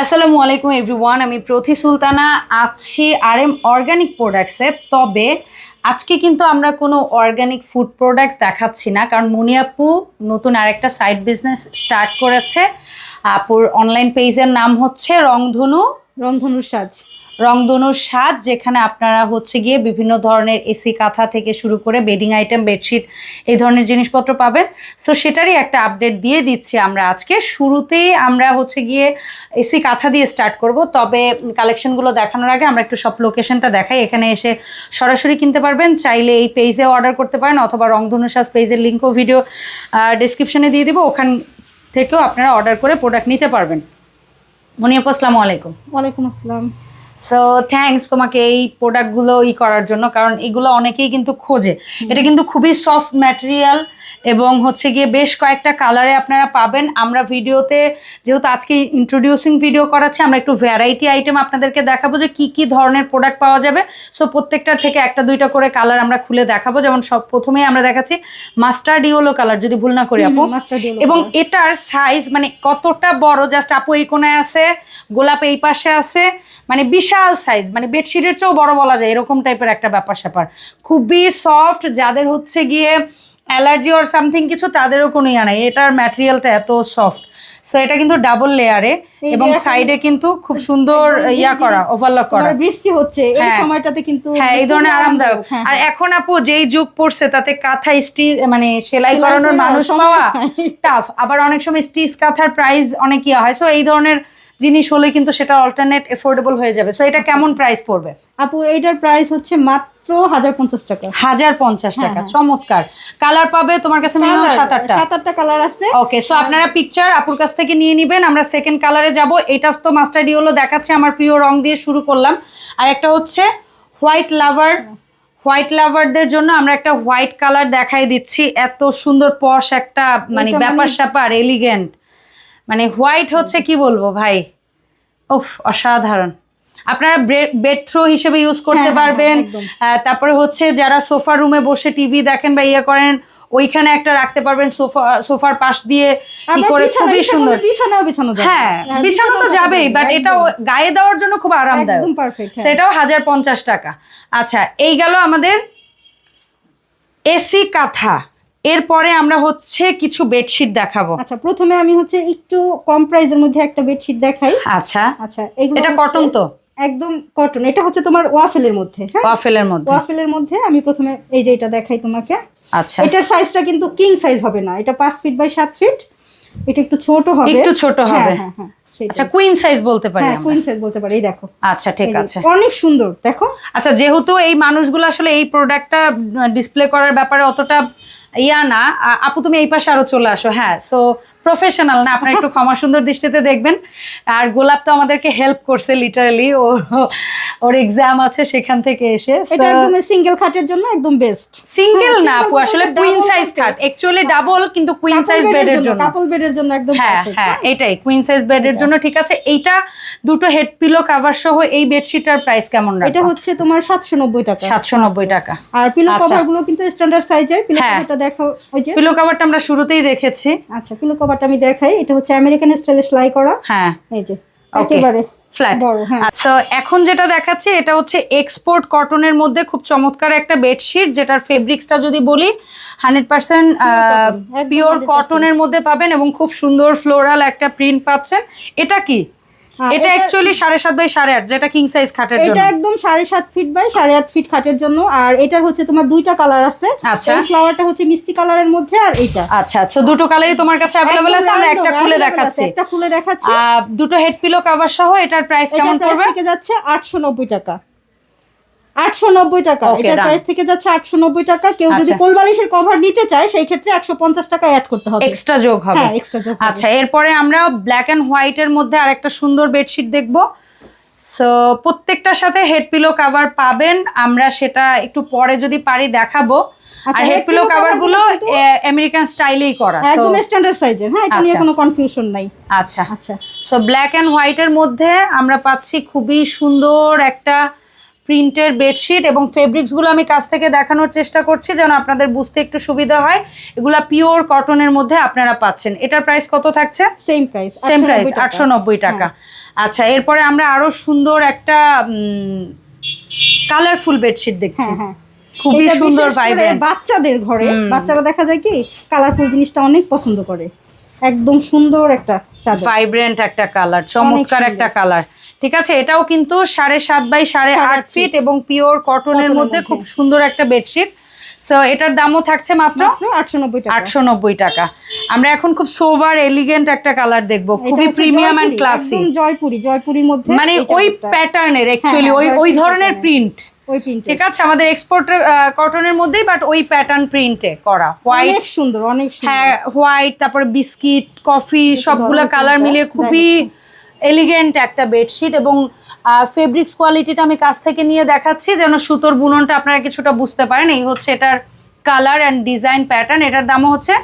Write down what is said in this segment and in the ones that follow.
আসসালামু আলাইকুম এভরিওয়ান আমি প্রথি সুলতানা, আছি আর এম অর্গ্যানিক প্রোডাক্টসে তবে আজকে কিন্তু আমরা কোনো অর্গ্যানিক ফুড প্রোডাক্টস দেখাচ্ছি না, কারণ মুনিয়াপু নতুন আরেকটা সাইড বিজনেস স্টার্ট করেছে। আপুর অনলাইন পেজের নাম হচ্ছে রংধনু, রংধনুর সাজ। রংধনুর স্বাদ, যেখানে আপনারা হচ্ছে গিয়ে বিভিন্ন ধরনের এসি কাঁথা থেকে শুরু করে বেডিং আইটেম, বেডশিট, এই ধরনের জিনিসপত্র পাবেন। সো সেটারই একটা আপডেট দিয়ে দিচ্ছি আমরা আজকে। শুরুতেই আমরা হচ্ছে গিয়ে এসি কাঁথা দিয়ে স্টার্ট করব, তবে কালেকশনগুলো দেখানোর আগে আমরা একটু সব লোকেশনটা দেখাই। এখানে এসে সরাসরি কিনতে পারবেন, চাইলে এই পেজে অর্ডার করতে পারেন, অথবা রংধনু সাজ পেজের লিঙ্কও ভিডিও ডিসক্রিপশনে দিয়ে দিব, ওখান থেকেও আপনারা অর্ডার করে প্রোডাক্ট নিতে পারবেন। মনিয়াপু, আসসালামু আলাইকুম। ওয়ালাইকুম আসসালাম। সো থ্যাঙ্কস তোমাকে এই প্রোডাক্টগুলো ই করার জন্য কারণ এগুলো অনেকেই কিন্তু খোঁজে। এটা কিন্তু খুবই সফট ম্যাটেরিয়াল এবং হচ্ছে গিয়ে বেশ কয়েকটা কালারে আপনারা পাবেন। আমরা ভিডিওতে যেহেতু আজকে ইন্ট্রোডিউসিং ভিডিও করাচ্ছি আমরা একটু ভ্যারাইটি আইটেম আপনাদেরকে দেখাবো যে কি কি ধরনের প্রোডাক্ট পাওয়া যাবে। সো প্রত্যেকটার থেকে একটা দুইটা করে কালার আমরা খুলে দেখাবো। যেমন সব প্রথমেই আমরা দেখাচ্ছি মাস্টার্ড ইয়েলো কালার যদি ভুল না করি আপু। এবং এটার সাইজ মানে কতটা বড়? জাস্ট আপু এই কোনায় আছে গোলাপ এই পাশে আছে মানে বিশাল সাইজ মানে বেডশিটের চেয়েও বড় বলা যায় এরকম টাইপের একটা ব্যাপার স্যাপার। খুবই সফট যাদের হচ্ছে গিয়ে অ্যালার্জি ওর সামথিং কিছু তাদেরও কোনো ইয়া নাই। এটার ম্যাটেরিয়ালটা এত সফট সো এটা কিন্তু ডাবল লেয়ারে এবং সাইডে কিন্তু খুব সুন্দর ইয়া করা ওভারলক করা। তোমার বৃষ্টি হচ্ছে এই হ্যাঁ। সময়টাতে কিন্তু হ্যাঁ এই ধরনের আরামদায়ক। হ্যাঁ, আর। এখন আপু যেই যুগ পড়ছে তাতে কাঁথা স্টি মানে সেলাই সেলাই করানোর মানুষ পাওয়া টাফ আবার অনেক সময় স্টিচ কাঁথার প্রাইস অনেক ইয়া হয়। সো এই ধরনের জিনিস হলে কিন্তু সেটা অল্টারনেট এফোর্ডেবল হয়ে যাবে। সো এটা কেমন প্রাইস পড়বে? আপু এইটার প্রাইস হচ্ছে মাত্র হাজার পঞ্চাশ টাকা। হাজার পঞ্চাশ টাকা হ্যাঁ। চমৎকার। কালার পাবে তোমার কাছে মিনিমাম সাত আটটা। সাত আটটা কালার আছে। ওকে সো আপনারা পিকচার আপুর কাছ থেকে নিয়ে নেবেন আমরা সেকেন্ড কালারে যাব। এটা তো মাস্টার ডিওলো দেখাচ্ছে আমার প্রিয় রং দিয়ে শুরু করলাম। আর একটা হচ্ছে হোয়াইট লাভার হোয়াইট লাভারদের জন্য আমরা একটা হোয়াইট কালার দেখাই দিচ্ছি। এত সুন্দর পশ একটা মানে ব্যাপার মানে- স্যাপার এলিগেন্ট মানে হোয়াইট হচ্ছে কি বলব ভাই? উফ অসাধারণ। আপনারা বেড থ্রো হিসেবে ইউজ করতে হ্যাঁ, হ্যাঁ, পারবেন। তারপরে হচ্ছে যারা সোফা রুমে বসে টিভি দেখেন বা ইয়ে করেন ওইখানে একটা রাখতে পারবেন সোফা সোফার পাশ দিয়ে কি করে খুবই সুন্দর। হ্যাঁ বিছানা তো যাবেই বাট এটা গায়ে দেওয়ার জন্য খুব আরামদায়ক। একদম পারফেক্ট সেটাও হাজার পঞ্চাশ টাকা। আচ্ছা এই গেল আমাদের এসি কাঁথা। এরপরে আমরা হচ্ছে কিছু বেডশিট দেখাবো। আচ্ছা প্রথমে আমি হচ্ছে একটু কম প্রাইসের মধ্যে একটা বেডশিট দেখাই। আচ্ছা। আচ্ছা এটা কটন তো? একদম কটন এটা হচ্ছে তোমার ওয়াফেলের মধ্যে হ্যাঁ? ওয়াফেলের মধ্যে। ওয়াফেলের মধ্যে আমি প্রথমে এই যে এটা দেখাই তোমাকে। আচ্ছা। এটার সাইজটা কিন্তু কিং সাইজ হবে না। এটা পাঁচ ফিট বাই সাত ফিট এটা একটু ছোট হবে। একটু ছোট হ্যাঁ, হবে। হ্যাঁ হ্যাঁ। আচ্ছা কুইন সাইজ বলতে পারি হ্যাঁ আমরা। কুইন সাইজ বলতে পারি। এই দেখো। আচ্ছা ঠিক আছে। অনেক সুন্দর দেখো। আচ্ছা যেহেতু এই মানুষগুলো আসলে এই প্রোডাক্টটা ডিসপ্লে করার ব্যাপারে অতটা ইয়া না আপু তুমি এই পাশে আরও চলে আসো হ্যাঁ সো প্রফেশনাল না আপনারা একটু ক্ষমা সুন্দর দৃষ্টিতে দেখবেন। আর গোলাপ তো আমাদেরকে হেল্প করছে লিটারালি ও ওর এক্সাম আছে সেখান থেকে এসে এটা একদম সিঙ্গেল খাটের জন্য একদম বেস্ট সিঙ্গেল হ্যাঁ, না আপু আসলে কুইন সাইজ খাট অ্যাকচুয়ালি ডাবল কিন্তু কুইন সাইজ বেডের জন্য কাপল বেডের জন্য একদম হ্যাঁ হ্যাঁ এটাই কুইন সাইজ বেডের জন্য ঠিক আছে। এইটা দুটো হেড পিলো কভার সহ এই বেডশিটটার প্রাইস কেমন এটা হচ্ছে তোমার সাতশো নব্বই টাকা। সাতশো নব্বই টাকা। আর পিলো আচ্ছা। কভারগুলো কিন্তু স্ট্যান্ডার্ড সাইজের পিলো হ্যাঁ। কভারটা দেখো ওই যে। পিলো কভারটা আমরা শুরুতেই দেখেছি। আচ্ছা পিলো কভারটা আমি দেখাই। এটা হচ্ছে আমেরিকান স্টাইলে সেলাই করা। হ্যাঁ। এই যে একেবারে ফ্ল্যাট হ্যাঁ। আচ্ছা এখন যেটা দেখাচ্ছে এটা হচ্ছে এক্সপোর্ট কটনের মধ্যে খুব চমৎকার একটা বেডশিট যেটার ফেব্রিক্সটা যদি বলি হান্ড্রেড পার্সেন্ট পিওর কটনের মধ্যে পাবেন এবং খুব সুন্দর ফ্লোরাল একটা প্রিন্ট পাচ্ছেন। এটা কি? এটা এটা- অ্যাকচুয়ালি সাড়ে সাত বাই সাড়ে আট যেটা কিং সাইজ খাটের জন্য। এটা একদম সাড়ে সাত ফিট বাই সাড়ে আট ফিট খাটের জন্য। আর এটার হচ্ছে তোমার দুইটা কালার আছে। আচ্ছা। এই ফ্লাওয়ারটা হচ্ছে মিষ্টি কালারের মধ্যে আর এইটা। আচ্ছা আচ্ছা দুটো কালারই তোমার কাছে অ্যাভেলেবল আছে আমরা একটা খুলে দেখাচ্ছি। একটা খুলে দেখাচ্ছি। দুটো হেড পিলো কভার সহ এটার প্রাইস কেমন পড়বে? থেকে যাচ্ছে আটশো নব্বই টাকা। আটশো নব্বই টাকা। এটার প্রাইস থেকে যাচ্ছে আটশো নব্বই টাকা। কেউ যদি আচ্ছা। কোলবালিশের কভার নিতে চায় সেই ক্ষেত্রে একশো পঞ্চাশ টাকা অ্যাড করতে হবে। এক্সট্রা যোগ হবে। হ্যাঁ এক্সট্রা যোগ আচ্ছা এরপরে আমরা ব্ল্যাক অ্যান্ড হোয়াইটের মধ্যে আরেকটা সুন্দর বেডশিট দেখব। সো প্রত্যেকটার সাথে হেড পিলো কভার পাবেন। আমরা সেটা একটু পরে যদি পারি দেখাবো। আর আচ্ছা, হেড পিলো কভারগুলো আমেরিকান স্টাইলেই করা। একদম স্ট্যান্ডার্ড সাইজের হ্যাঁ এটা নিয়ে আচ্ছা। কোনো কনফিউশন নাই। আচ্ছা। আচ্ছা। সো ব্ল্যাক অ্যান্ড হোয়াইটের মধ্যে আমরা পাচ্ছি খুবই সুন্দর একটা প্রিন্টের বেডশিট এবং ফেব্রিক্সগুলো আমি কাছ থেকে দেখানোর চেষ্টা করছি যেন আপনাদের বুঝতে একটু সুবিধা হয়। এগুলা পিওর কটনের মধ্যে আপনারা পাচ্ছেন। এটার প্রাইস কত থাকছে? সেম প্রাইস সেম প্রাইস আটশো নব্বই টাকা। আচ্ছা এরপরে আমরা আরও সুন্দর একটা কালারফুল বেডশিট দেখছি। হ্যাঁ হ্যাঁ। খুবই সুন্দর বাচ্চাদের ঘরে বাচ্চারা দেখা যায় কি কালারফুল জিনিসটা অনেক পছন্দ করে। একদম সুন্দর একটা ভাইব্রেন্ট একটা কালার চমৎকার একটা কালার ঠিক আছে এটাও কিন্তু সাড়ে সাত বাই সাড়ে আট ফিট এবং পিওর কটনের মধ্যে। খুব সুন্দর একটা বেডশিট সো এটার দামও থাকছে মাত্র আটশো নব্বই টাকা। আমরা এখন খুব সোবার এলিগেন্ট একটা কালার দেখব। খুবই প্রিমিয়াম অ্যান্ড জয়পুরি, জয়পুরি জয়পুরির মধ্যে মানে ওই প্যাটার্নের অ্যাকচুয়ালি হ্যাঁ, ওই ওই ধরনের প্রিন্ট ওই প্রিন্ট ঠিক আছে আমাদের এক্সপোর্টের কটনের মধ্যেই বাট ওই প্যাটার্ন প্রিন্টে করা। হোয়াইট অনেক সুন্দর অনেক হ্যাঁ হোয়াইট তারপরে বিস্কিট কফি সবগুলা কালার print-টা মিলে খুবই এলিগেন্ট একটা বেডশিট এবং ফেব্রিক্স কোয়ালিটিটা আমি কাছ থেকে নিয়ে দেখাচ্ছি যেন সুতোর বুননটা আপনারা কিছুটা বুঝতে পারেন। এই হচ্ছে এটার কালার অ্যান্ড ডিজাইন প্যাটার্ন এটার দামও হচ্ছে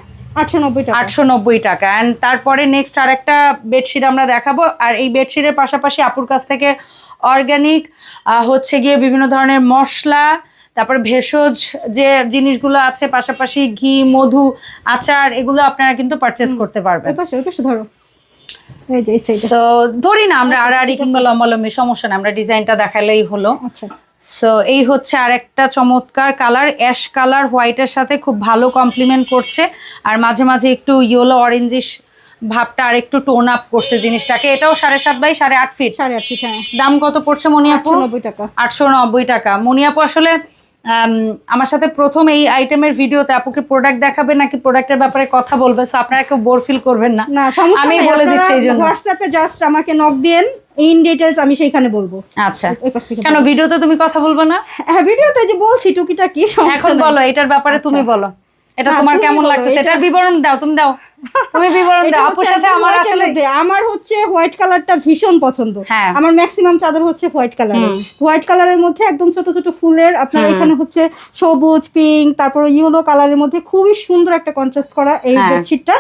আটশো নব্বই টাকা। আটশো নব্বই টাকা। অ্যান্ড তারপরে নেক্সট আর একটা বেডশিট আমরা দেখাবো। আর এই বেডশিটের পাশাপাশি আপুর কাছ থেকে অর্গানিক হচ্ছে গিয়ে বিভিন্ন ধরনের মশলা তারপর ভেষজ যে জিনিসগুলো আছে পাশাপাশি ঘি মধু আচার এগুলো আপনারা কিন্তু পারচেস করতে পারবেন। ধরো। ধরি না আমরা আড়াআড়ি কিংবা লম্বালম্বি সমস্যা না আমরা ডিজাইনটা দেখালেই হলো। আচ্ছা। সো এই হচ্ছে আরেকটা চমৎকার কালার অ্যাশ কালার হোয়াইটের সাথে খুব ভালো কমপ্লিমেন্ট করছে। আর মাঝে মাঝে একটু ইয়েলো অরেঞ্জিশ ভাবটা আর একটু টোন আপ করছে জিনিসটাকে। এটাও সাড়ে সাত বাই সাড়ে আট ফিট সাড়ে আট ফিট হ্যাঁ। দাম কত পড়ছে মনিয়াপু আটশো নব্বই টাকা। আটশো নব্বই টাকা। মনিয়াপু আসলে আম, আমার সাথে প্রথম এই আইটেমের ভিডিওতে আপুকে প্রোডাক্ট দেখাবে নাকি প্রোডাক্টের ব্যাপারে কথা বলবে সো আপনারা কেউ বোর ফিল করবেন না। আমি বলে দিচ্ছি এই জন্য। হোয়াটসঅ্যাপে জাস্ট আমাকে নক দেন ইন ডিটেলস আমি সেইখানে বলব। আচ্ছা। কেন ভিডিওতে তুমি কথা বলবে না? হ্যাঁ ভিডিওতে যে বলছি টুকিটাকি এখন বলো এটার ব্যাপারে তুমি বলো। এটা তোমার কেমন লাগতেছে? এটার বিবরণ দাও তুমি দাও। তুমি বিবরণ দাও। আপুর সাথে আমার আসলে আমার হচ্ছে হোয়াইট কালারটা ভীষণ পছন্দ। হ্যাঁ। আমার ম্যাক্সিমাম চাদর হচ্ছে হোয়াইট কালারের হোয়াইট কালারের মধ্যে একদম ছোট ছোট ফুলের আপনার এখানে হচ্ছে সবুজ পিঙ্ক তারপর ইয়েলো কালারের মধ্যে খুবই সুন্দর একটা কন্ট্রাস্ট করা এই হ্যাঁ। বেডশিটটা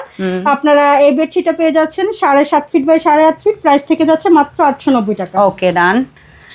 আপনারা এই বেডশিটটা পেয়ে যাচ্ছেন সাড়ে সাত ফিট বাই সাড়ে আট ফিট প্রাইস থেকে যাচ্ছে মাত্র আটশো নব্বই টাকা। ওকে ডান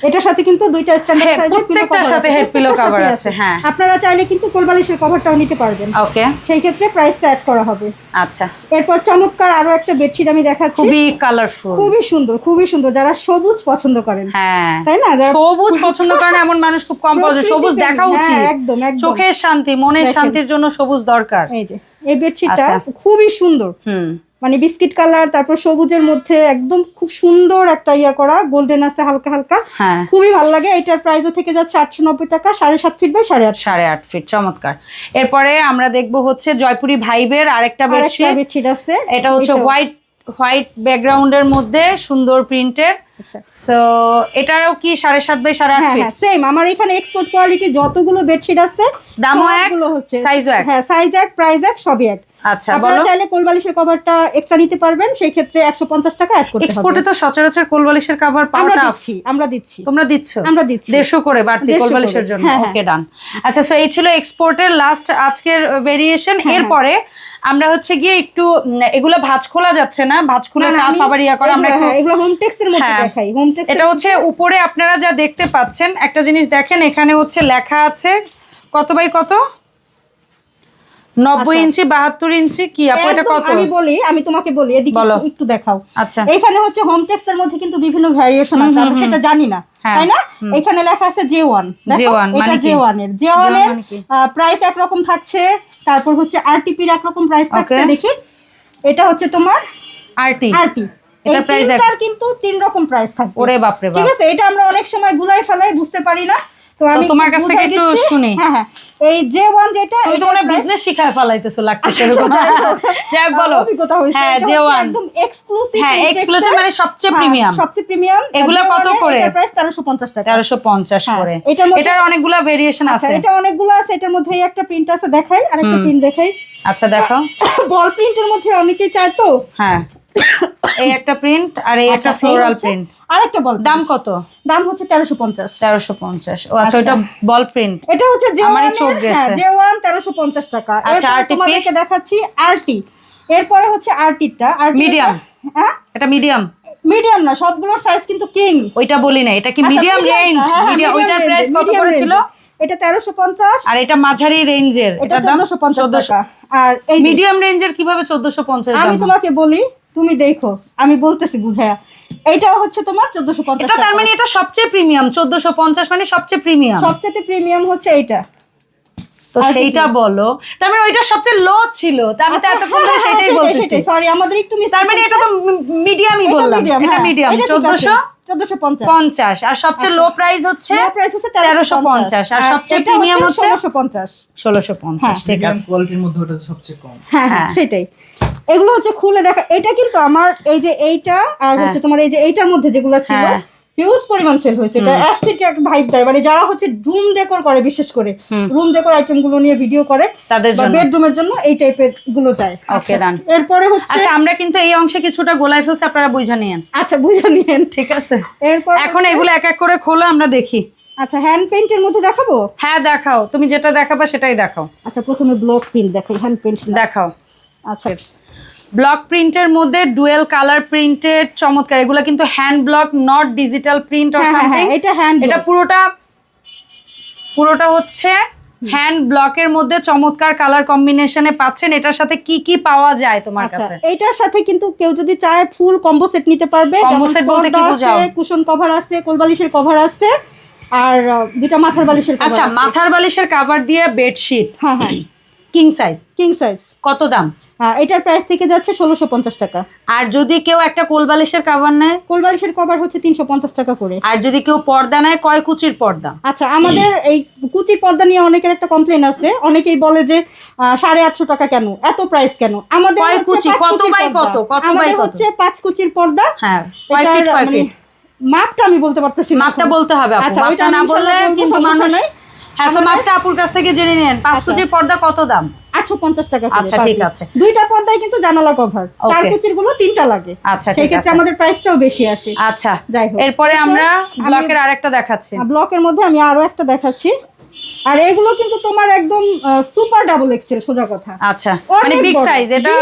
এটার সাথে কিন্তু দুইটা স্ট্যান্ডার্ড হ্যাঁ, সাইজের পিলো কভার সাথে head pillow cover আছে, হ্যাঁ। আপনারা চাইলে কিন্তু কোলবালিশের কভারটাও নিতে পারবেন। ওকে। সেই ক্ষেত্রে প্রাইসটা অ্যাড করা হবে। আচ্ছা। এরপর চমৎকার আরও একটা বেডশিট আমি দেখাচ্ছি। খুবই কালারফুল খুবই সুন্দর খুবই সুন্দর। যারা সবুজ পছন্দ করেন হ্যাঁ। তাই না? যারা সবুজ পছন্দ করেন এমন মানুষ খুব কম পাওয়া যায়। সবুজ দেখা হ্যাঁ, উচিত। একদম, একদম। চোখের শান্তি মনের শান্তির জন্য সবুজ দরকার। এই যে এই বেডশিটটা আচ্ছা। খুবই সুন্দর। হুম। মানে বিস্কিট কালার তারপর সবুজের মধ্যে একদম খুব সুন্দর একটা ইয়া করা গোল্ডেন আছে হালকা হালকা। হ্যাঁ। খুবই ভালো লাগে এটার প্রাইসও থেকে যাচ্ছে আটশো নব্বই টাকা সাড়ে সাত ফিট বাই সাড়ে আট সাড়ে আট ফিট চমৎকার। এরপরে আমরা দেখব হচ্ছে জয়পুরি ভাইবের আরেকটা বেডশিট আছে। এটা হচ্ছে এটাও। হোয়াইট হোয়াইট ব্যাকগ্রাউন্ডের মধ্যে সুন্দর প্রিন্টের সো এটারও কি সাড়ে সাত বাই সাড়ে আট হ্যাঁ ফিট হ্যাঁ সেম আমার এখানে এক্সপোর্ট কোয়ালিটি যতগুলো বেডশিট আছে দামও এক, হচ্ছে ও এক। হ্যাঁ সাইজ এক প্রাইস এক সবই এক। আচ্ছা আপনারা চাইলে কোলবালিশের কভারটা এক্সট্রা নিতে পারবেন সেই ক্ষেত্রে একশো পঞ্চাশ টাকা অ্যাড করতে এক্সপোর্টে তো সচরাচর কোলবালিশের কাভার আমরা দিচ্ছি আমরা দিচ্ছি। তোমরা দিচ্ছ? আমরা দিচ্ছি। দেড়শো করে বাড়তি কোলবালিশের জন্য? হ্যাঁ, হ্যাঁ। ওকে ডান আচ্ছা সো এই ছিল এক্সপোর্টের লাস্ট আজকের ভেরিয়েশন হ্যাঁ, এরপরে আমরা হচ্ছে গিয়ে একটু এগুলো ভাঁজ খোলা যাচ্ছে না। ভাঁজ খুলে কাপ আবার ইয়া করে আমরা একটু হ্যাঁ, এগুলো হোম টেক্সের মধ্যে হ্যাঁ। দেখাই। হোম টেক্স এটা হচ্ছে উপরে আপনারা যা দেখতে পাচ্ছেন একটা জিনিস দেখেন এখানে হচ্ছে লেখা আছে কত বাই কত? নব্বই আচ্ছা। ইঞ্চি বাহাত্তর ইঞ্চি কি? আপু এটা কত? আমি বলি আমি তোমাকে বলি এদিকে একটু- দেখাও। আচ্ছা। এখানে হচ্ছে হোম টেক্সের মধ্যে কিন্তু বিভিন্ন ভ্যারিয়েশন আছে আমরা সেটা জানি না হ্যাঁ, তাই না? এখানে লেখা আছে জে ওয়ান J1 এটা মানে জে ওয়ানের। জে J1 ওয়ানের মানে? প্রাইস একরকম থাকছে তারপর হচ্ছে আরটিপির একরকম প্রাইস থাকছে দেখি। এটা হচ্ছে তোমার আরটি আরটি এই price কিন্তু তিন রকম প্রাইস থাকবে। ওরে বাপরে বাপ। ঠিক আছে? এটা আমরা অনেক সময় গুলাই ফেলাই বুঝতে পারি না। তো আমি তোমার কাছ থেকে একটু শুনি। হ্যাঁ হ্যাঁ। এই জে ওয়ান যেটা তুমি তো বিজনেস শিখায় ফেলাইতেছো লাগতেছে আচ্ছা, এরকম। যাই বলো। অভিজ্ঞতা হ্যাঁ জে ওয়ান একদম এক্সক্লুসিভ হ্যাঁ এক্সক্লুসিভ মানে সবচেয়ে প্রিমিয়াম সবচেয়ে প্রিমিয়াম এগুলো কত করে? প্রাইস তেরোশো পঞ্চাশ টাকা। তেরোশো পঞ্চাশ হ্যাঁ, করে। এটার অনেকগুলা ভেরিয়েশন আচ্ছা আছে। এটা অনেকগুলো আছে। এটার মধ্যে একটা প্রিন্ট আছে দেখাই। আর একটা প্রিন্ট দেখাই। আচ্ছা দেখো। বল প্রিন্টের মধ্যে অনেকেই চায় তো? হ্যাঁ। এই একটা প্রিন্ট আর এই একটা আচ্ছা, ফ্লোরাল হচ্ছে প্রিন্ট আরেকটা বল দাম কত? দাম হচ্ছে তেরোশো পঞ্চাশ। তেরোশো পঞ্চাশ। ও আচ্ছা আচ্ছা। ওইটা বল প্রিন্ট এটা হচ্ছে আমারই ওয়ান চোখ গেছে। জে ওয়ান তেরোশো পঞ্চাশ টাকা। আচ্ছা, তোমাদেরকে দেখাচ্ছি আরটি। এরপরে হচ্ছে আরটিটা। RT Medium? হ্যাঁ? এটা মিডিয়াম। মিডিয়াম না সবগুলোর সাইজ কিন্তু কিং ওইটা বলি না এটা কি আচ্ছা, মিডিয়াম রেঞ্জ মিডিয়াম ওইটার প্রাইস কত করে ছিল এটা তেরোশো পঞ্চাশ। আর এটা মাঝারি রেঞ্জের এটা এটার দাম? চোদ্দশো পঞ্চাশ 1400 টাকা আর এই মিডিয়াম রেঞ্জের কীভাবে 1450 আমি তোমাকে বলি তুমি দেখো আমি বলতেছি বুঝায়া। এইটাও হচ্ছে তোমার চোদ্দশো পঞ্চাশ এটা তার মানে এটা সবচেয়ে প্রিমিয়াম 1450 মানে সবচেয়ে প্রিমিয়াম সবচেয়ে প্রিমিয়াম হচ্ছে এইটা। তো সেইটা বলো। তার মানে ওইটা সবচেয়ে লো ছিল। তা আমি তো এতক্ষণ ধরে সেটাই বলতেছি। সরি আমাদের একটু মিস তার মানে এটা তো মিডিয়ামই বললাম। এটা মিডিয়াম 1400 চোদ্দশো পঞ্চাশ। পঞ্চাশ। আর সবচেয়ে লো প্রাইস হচ্ছে প্রাইস হচ্ছে তেরোশো পঞ্চাশ। আর সবচেয়ে প্রিমিয়াম হচ্ছে ষোলোশো পঞ্চাশ। ষোলোশো পঞ্চাশ ঠিক আছে। কোয়ালিটির মধ্যে ওটা সবচেয়ে কম। হ্যাঁ হ্যাঁ। সেটাই। এগুলো হচ্ছে খুলে দেখা এটা কিন্তু আমার এই যে এইটা আর হচ্ছে তোমার এই যে এইটার মধ্যে যেগুলো ছিল হ্যাঁ। হিউজ পরিমাণ সেল হয়েছে। এটা অ্যাস্থেটিক একটা ভাইব দেয়। মানে যারা হচ্ছে রুম ডেকোর করে বিশেষ করে। রুম ডেকোর আইটেমগুলো নিয়ে ভিডিও করে তাদের জন্য। বেডরুমের জন্য এই টাইপেরগুলো যায়। Okay, আচ্ছা, done. এরপরে হচ্ছে আচ্ছা আমরা কিন্তু এই অংশে কিছুটা গোলাই ফেলছি আপনারা বুঝে নিয়েন। আচ্ছা বুঝে নিয়েন। ঠিক আছে। এরপর এখন এগুলো এক এক করে খোলো আমরা দেখি। আচ্ছা হ্যান্ড পেইন্টের মধ্যে দেখাবো? হ্যাঁ দেখাও। তুমি যেটা দেখাবা সেটাই দেখাও। আচ্ছা প্রথমে ব্লক প্রিন্ট দেখো হ্যান্ড পেইন্ট দেখাও। আচ্ছা। ব্লক প্রিন্টের মধ্যে ডুয়েল কালার প্রিন্টেড চমৎকার। এগুলো কিন্তু hand block not digital print or something এটা হ্যান্ড এটা পুরোটা পুরোটা হচ্ছে হ্যান্ড ব্লকের মধ্যে চমৎকার কালার কম্বিনেশনে পাচ্ছেন। এটার সাথে কি কি পাওয়া যায় তোমার আচ্ছা কাছে? এইটার সাথে কিন্তু কেউ যদি চায় ফুল কম্বো সেট নিতে পারবে। যেমন set বলতে কি বোঝাও? কুশন কভার আছে কোলবালিশের কভার আছে আর দুইটা মাথার বালিশের আচ্ছা মাথার বালিশের কভার দিয়ে বেডশিট হ্যাঁ হ্যাঁ। কিং সাইজ কিং সাইজ কত দাম? এটার প্রাইস থেকে যাচ্ছে ষোলোশো পঞ্চাশ টাকা। আর যদি কেউ একটা কোল বালিশের কাভার নেয়? কোলবালিশের কভার হচ্ছে তিনশো পঞ্চাশ টাকা করে। আর যদি কেউ পর্দা নেয় কয় কুচির পর্দা? আচ্ছা আমাদের এই কুচির পর্দা নিয়ে অনেকের একটা কমপ্লেন আছে। অনেকেই বলে যে সাড়ে আটশো টাকা কেন? এত প্রাইস কেন? আমাদের হচ্ছে কুচি? পাঁচ কত কুচির বাই পর্দা। কত? কত বাই হচ্ছে পাঁচ কুচির পর্দা। হ্যাঁ কয় ফিট কয় মানে ফিট মাপটা আমি বলতে পারতেছি মাপটা বলতে হবে আচ্ছা, ওইটা না বললে কিন্তু মানুষ হ্যাঁ মাপটা আপুর কাছ থেকে জেনে নেন পাঁচ আচ্ছা। কুচির পর্দা কত দাম? আটশো পঞ্চাশ টাকা করে আচ্ছা, ঠিক আছে। দুইটা পর্দায় কিন্তু জানালা কভার চার কুচিরগুলো তিনটা লাগে। আচ্ছা সেই ক্ষেত্রে আমাদের প্রাইসটাও বেশি আসে। আচ্ছা যাই হোক। এরপরে আমরা ব্লকের আরেকটা দেখাচ্ছি। ব্লকের মধ্যে আমি আরও একটা দেখাচ্ছি। আর এগুলো কিন্তু তোমার একদম সুপার ডাবল এক্সেল সোজা কথা। আচ্ছা মানে বিগ বড়, সাইজ এটা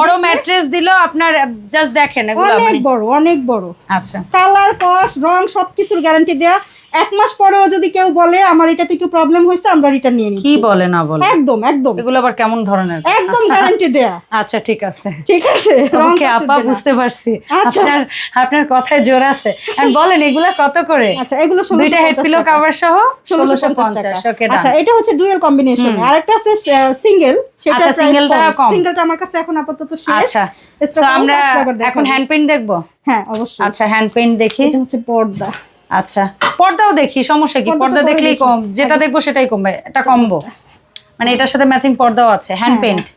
বড় ম্যাট্রেস দিলেও আপনার জাস্ট দেখেন এগুলো অনেক মানে বড় অনেক বড়। আচ্ছা। কালার কস রং সবকিছুর গ্যারান্টি দেয়া। এক মাস পরেও যদি কেউ বলে আমার এটাতে একটু প্রবলেম হয়েছে আমরা রিটার্ন নিয়ে নিচ্ছি। কি বলে না বলে? একদম একদম। এগুলো আবার কেমন ধরনের? একদম গ্যারান্টি দেয়া। আচ্ছা ঠিক আছে। ঠিক আছে ওকে আপা বুঝতে পারছি। আচ্ছা। আপনার আপনার কথায় জোর আছে। আর বলেন এগুলা কত করে? আচ্ছা এগুলো দুইটা হেড পিলো কভার সহ ষোলোশো পঞ্চাশ ওকে আচ্ছা এটা হচ্ছে ডুয়েল কম্বিনেশন আর একটা আছে সিঙ্গেল সেটা আচ্ছা, single টা কম। সিঙ্গেলটা আমার কাছে এখন আপাতত শেষ। আচ্ছা। তো আমরা এখন হ্যান্ড পেইন্ট দেখব? হ্যাঁ অবশ্যই। আচ্ছা হ্যান্ড পেইন্ট দেখি। এটা হচ্ছে পর্দা। আচ্ছা পর্দাও দেখি সমস্যা কি? পর্দা দেখলেই কম যেটা দেখব সেটাই কমবে এটা কমবো মানে এটার সাথে ম্যাচিং পর্দাও আছে হ্যান্ড পেন্ট ওকে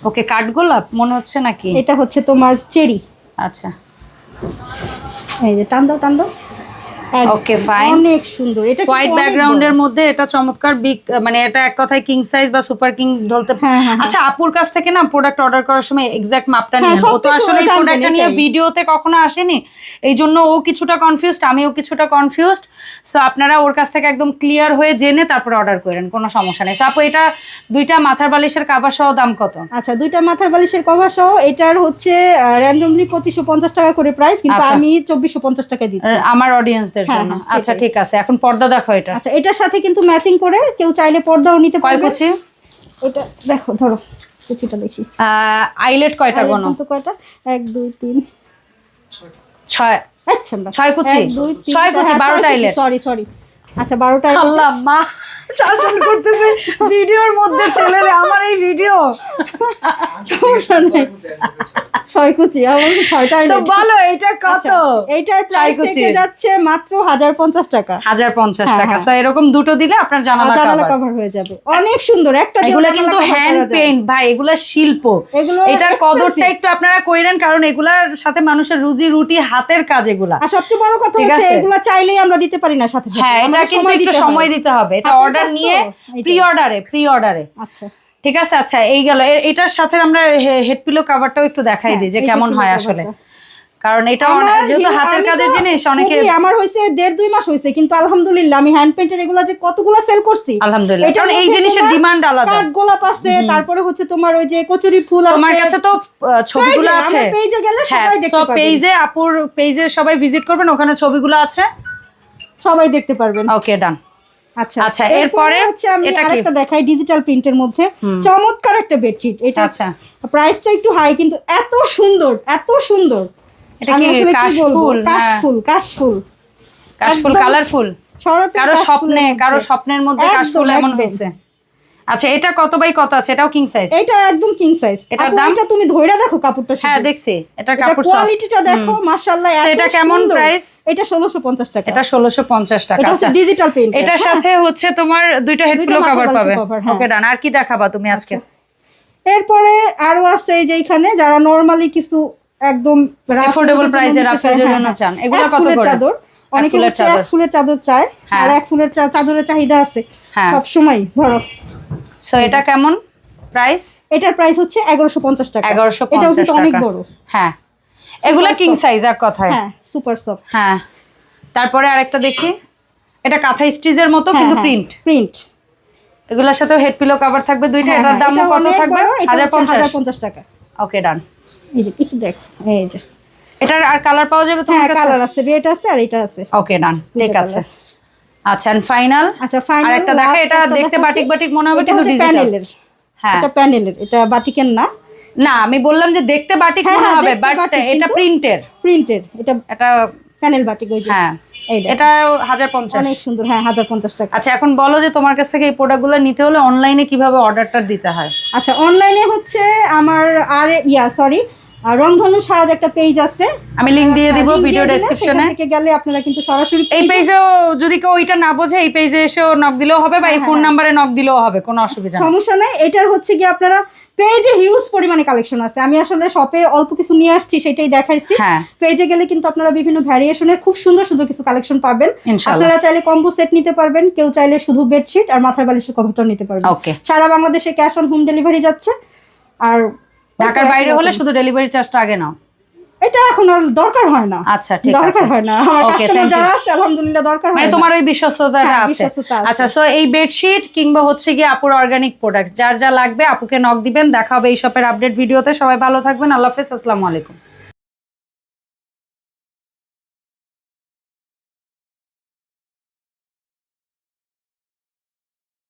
ওকে কাঠগোলাপ মনে হচ্ছে নাকি? এটা হচ্ছে তোমার চেরি। আচ্ছা। এই যে টান দাও টান দাও। Okay, fine. অনেক সুন্দর। এটা হোয়াইট ব্যাকগ্রাউন্ডের মধ্যে এটা চমৎকার বিগ মানে এটা এক কথায় কিং সাইজ বা সুপার কিং ধরতে হ্যাঁ, হ্যাঁ, হ্যাঁ। আচ্ছা আপুর কাছ থেকে না প্রোডাক্ট অর্ডার করার সময় মাপটা নিয়ে ও তো আসলে প্রোডাক্টটা নিয়ে ভিডিওতে কখনো আসেনি? এই জন্য ও কিছুটা কনফিউজড আমিও কিছুটা কনফিউজড সো আপনারা ওর কাছ থেকে একদম ক্লিয়ার হয়ে জেনে তারপরে অর্ডার করেন কোনো সমস্যা নেই। সো আপু এটা দুইটা মাথার বালিশের কাবার সহ দাম কত? আচ্ছা দুইটা মাথার বালিশের কভার সহ এটার হচ্ছে র্যান্ডমলি পঁচিশশো পঞ্চাশ টাকা করে প্রাইস কিন্তু আচ্ছা। আমি চব্বিশশো পঞ্চাশ টাকায় দিচ্ছি। আমার অডিয়েন্সদের হ্যাঁ, জন্য। হ্যাঁ, আচ্ছা ঠিক আছে এখন পর্দা দেখো এটা। আচ্ছা এটার সাথে কিন্তু ম্যাচিং করে কেউ চাইলে পর্দাও নিতে কয় কুচি? এটা দেখো ধরো কুচিটা দেখি। আইলেট কয়টা গোনো কয়টা? এক দুই তিন। ছয়। আচ্ছা না। ছয় কুচি? এক, দুই, তিন, ছয় কুচি, বারোটা আইলেট সরি সরি আচ্ছা বারোটা eyelet। আল্লাহ মা। শাসন করতেছে ভিডিওর মধ্যে ছেলেরে আমার এই ভিডিও। সমস্যা নেই। ছয় কুচি আমার কাছে ছয়টা তো বলো এটা কত? আচ্ছা, এইটার প্রাইস থেকে যাচ্ছে মাত্র হাজার পঞ্চাশ টাকা। হাজার পঞ্চাশ হ্যাঁ, টাকা। হ্যাঁ। So, এরকম দুটো দিলে আপনার জানালা জানালা কভার হয়ে যাবে। অনেক সুন্দর একটা এগুলো কিন্তু হ্যান্ড পেইন্ট ভাই এগুলা শিল্প। এটার কদরটা একটু আপনারা কইরেন কারণ এগুলার সাথে মানুষের রুজি রুটি হাতের কাজ এগুলা। আর সবচেয়ে বড় কথা হচ্ছে। এগুলো চাইলেই আমরা দিতে পারি না সাথে সাথে। হ্যাঁ এটা কিন্তু একটু সময় দিতে হবে। এটা হাতের অর্ডার নিয়ে প্রি অর্ডারে প্রি অর্ডারে আচ্ছা। ঠিক আছে? আচ্ছা এই গেল। এটার সাথে আমরা হেড পিলো কাভারটাও একটু দেখাই হ্যাঁ, দিই যে কেমন হয় আসলে। কারণ এটা যেহেতু হাতের কাজের জিনিস অনেকে আমার হয়েছে দেড় দুই মাস হয়েছে কিন্তু আলহামদুলিল্লাহ আমি হ্যান্ড পেন্টের এগুলো যে কতগুলো সেল করছি আলহামদুলিল্লাহ। কারণ এই জিনিসের ডিমান্ড আলাদা। কাঠগোলাপ আছে তারপরে হচ্ছে তোমার ওই যে কচুরি ফুল আছে। তোমার কাছে তো ছবিগুলো আছে। পেজে গেলে হ্যাঁ সবাই দেখতে সব পেজে আপুর পেজে সবাই ভিজিট করবেন ওখানে ছবিগুলো আছে। সবাই দেখতে পারবেন। ওকে ডান আচ্ছা আচ্ছা, এরপরে এরপরে হচ্ছে আমি আরেকটা দেখাই ডিজিটাল প্রিন্টের মধ্যে। চমৎকার একটা বেডশিট এটা আচ্ছা। প্রাইসটা একটু হাই কিন্তু এত সুন্দর এত সুন্দর। এটা কি আসলে কি বলব? কাশফুল? কাশফুল কাশফুল কাশফুল কালারফুল কারও স্বপ্নে কারও স্বপ্নের মধ্যে কাশফুল এমন হয়েছে? আচ্ছা এটা কত বাই কত আছে? এটাও কিং সাইজ এটা একদম কিং সাইজ এটার দাম? এটা তুমি ধইরা দেখো কাপড়টা হ্যাঁ দেখছি। এটা কাপড় কোয়ালিটিটা দেখো মাশাআল্লাহ এটা কেমন price? এটা 1650 টাকা। এটা ষোলোশো পঞ্চাশ টাকা এটা হচ্ছে আচ্ছা। ডিজিটাল প্রিন্ট এটার সাথে হচ্ছে তোমার দুইটা হেড পিলো কভার পাবে। হ্যাঁ। ওকে ডান আর কি দেখাবা তুমি আজকে? এরপরে আরও আছে এই যে এখানে যারা নরমালি কিছু একদম ইউজের price এ, জন্য হ্যাঁ, হ্যাঁ। চান। এগুলো কত করে? চাদর। অনেকে। এক ফুলের চাদর চায় হ্যাঁ। আর এক ফুলের চাদরের চাহিদা আছে। হ্যাঁ। সব সময় ধরো। সো এটা কেমন প্রাইস এটার প্রাইস হচ্ছে এগারোশো পঞ্চাশ টাকা। এগারোশো এটাও কিন্তু অনেক বড়। হ্যাঁ। এগুলা কিং সাইজ এক কথায়। হ্যাঁ সুপার সফট হ্যাঁ। তারপরে আরেকটা দেখি। এটা কাঁথা স্টিচের মতো কিন্তু প্রিন্ট প্রিন্ট এগুলোর সাথে হেড পিলো কভার থাকবে দুইটা। এটার দামও কত থাকবে? হাজার পঞ্চাশ। হাজার পঞ্চাশ টাকা। ওকে ডান এই যে, একটু দেখ এই যে। এটার আর কালার পাওয়া যাবে হ্যাঁ তোমার কালার আছে রেড আছে আর এটা আছে। ওকে ডান ঠিক আছে। আচ্ছা এন্ড ফাইনাল আচ্ছা ফাইনাল আর একটা দেখা এটা দেখতে বাটিক বাটিক মনে হবে কিন্তু ডিজিটাল প্যানেলের। হ্যাঁ। এটা প্যানেলের এটা বাটিকের না। না আমি বললাম যে দেখতে বাটিক হ্যাঁ, মনে হ্যাঁ, হবে বাট এটা প্রিন্টের প্রিন্টের এটা এটা প্যানেল বাটিক ওই যে। হ্যাঁ। এই এটা হাজার পঞ্চাশ। অনেক সুন্দর হ্যাঁ হাজার পঞ্চাশ টাকা। আচ্ছা এখন বলো যে তোমার কাছ থেকে এই প্রোডাক্টগুলো নিতে হলে অনলাইনে কীভাবে অর্ডারটা দিতে হয়? আচ্ছা অনলাইনে হচ্ছে আমার আর ইয়া সরি রংধনু সাজ একটা পেজ আছে। আমি লিংক দিয়ে দিব হ্যাঁ, ভিডিও ডেসক্রিপশনে থেকে গেলে আপনারা কিন্তু সরাসরি এই পেজেও যদি কেউ ওইটা না বোঝে এই পেজে এসেও নক দিলেও হবে বা এই ফোন নাম্বারে নক দিলেও হবে কোনো অসুবিধা সমস্যা নাই এটার হচ্ছে কি আপনারা পেজে হিউজ পরিমাণে কালেকশন আছে। আমি আসলে শপে অল্প কিছু নিয়ে আসছি সেটাই দেখাইছি। হ্যাঁ। পেজে গেলে কিন্তু আপনারা বিভিন্ন ভ্যারিয়েশনের খুব সুন্দর সুন্দর কিছু কালেকশন পাবেন। আপনারা চাইলে কম্বো সেট নিতে পারবেন কেউ চাইলে শুধু বেডশিট আর মাথার বালিশের কভারটাও নিতে পারবেন। সারা বাংলাদেশে ক্যাশ অন হোম ডেলিভারি যাচ্ছে। আর ঢাকার বাইরে হলে শুধু ডেলিভারি চার্জটা আগে নাও। এটা এখন আর দরকার হয় না। আচ্ছা ঠিক আছে। দরকার হয় না। আমার কাস্টমার যারা আছে আলহামদুলিল্লাহ দরকার মানে হয় না। তোমার ওই বিশ্বস্ততাটা হ্যাঁ, আছে। আচ্ছা সো এই বেডশিট কিংবা হচ্ছে কি আপুর অর্গানিক প্রোডাক্টস যার যা লাগবে আপুকে নক দিবেন দেখা হবে এই শপের আপডেট ভিডিওতে। সবাই ভালো থাকবেন। আল্লাহ হাফেজ। আসসালামু আলাইকুম।